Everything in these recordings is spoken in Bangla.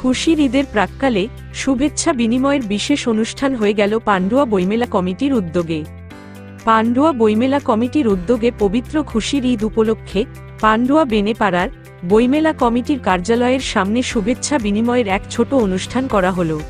খুশির ঈদের প্রাক্কালে শুভেচ্ছা বিনিময়ের বিশেষ অনুষ্ঠান হয়ে গেল পান্ডুয়া বইমেলা কমিটির উদ্যোগে। পান্ডুয়া বইমেলা কমিটির উদ্যোগে পবিত্র খুশির ঈদ উপলক্ষে পান্ডুয়া বেনেপাড়ার বইমেলা কমিটির কার্যালয়ের সামনে শুভেচ্ছা বিনিময়ের এক ছোট অনুষ্ঠান করা হলো।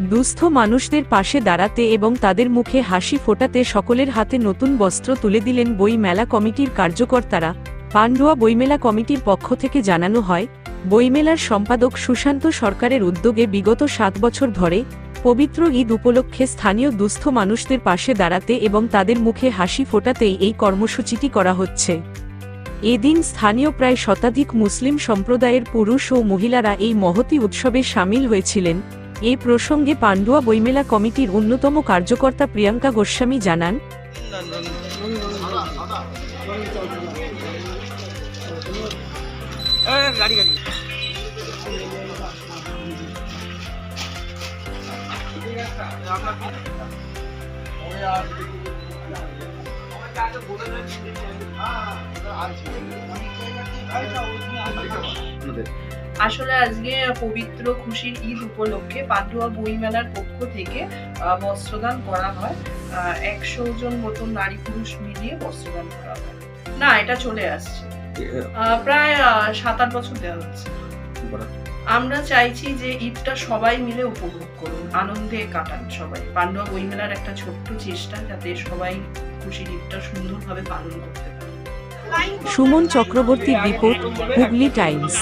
দুস্থ মানুষদের পাশে দাঁড়াতে এবং তাদের মুখে হাসি ফোটাতে সকলের হাতে নতুন বস্ত্র তুলে দিলেন বই মেলা কমিটির কার্যকর্তারা। পান্ডুয়া বইমেলা কমিটির পক্ষ থেকে জানানো হয়, বইমেলার সম্পাদক সুশান্ত সরকারের উদ্যোগে বিগত সাত বছর ধরে পবিত্র ঈদ উপলক্ষে স্থানীয় দুস্থ মানুষদের পাশে দাঁড়াতে এবং তাদের মুখে হাসি ফোটাতেই এই কর্মসূচিটি করা হচ্ছে। এদিন স্থানীয় প্রায় শতাধিক মুসলিম সম্প্রদায়ের পুরুষ ও মহিলারা এই মহতি উৎসবে সামিল হয়েছিলেন। এ প্রসঙ্গে পান্ডুয়া বইমেলা কমিটির অন্যতম কার্যকর্তা প্রিয়াঙ্কা গোস্বামী জানান গাড়ি গাড়ি। আসলে আজকে পবিত্র খুশির ঈদ উপলক্ষে পান্ডুয়া বইমেলার পক্ষ থেকে বস্ত্রদান করা হয়। একশো জন মতন নারী পুরুষ মিলিয়ে বস্ত্রদান করা হয়। না এটা চলে আসছে। আহ, প্রায় আহ, সাত আট বছর দেওয়া হচ্ছে। আমরা চাইছি যে ঈদটা সবাই মিলে উপভোগ করুন আনন্দে কাটান সবাই। পান্ডুয়া বইমেলার একটা ছোট্ট চেষ্টা যাতে সবাই খুশির ঈদটা সুন্দরভাবে পালন করতে পারে। সুমন চক্রবর্তীর রিপোর্ট হুগলি টাইমস।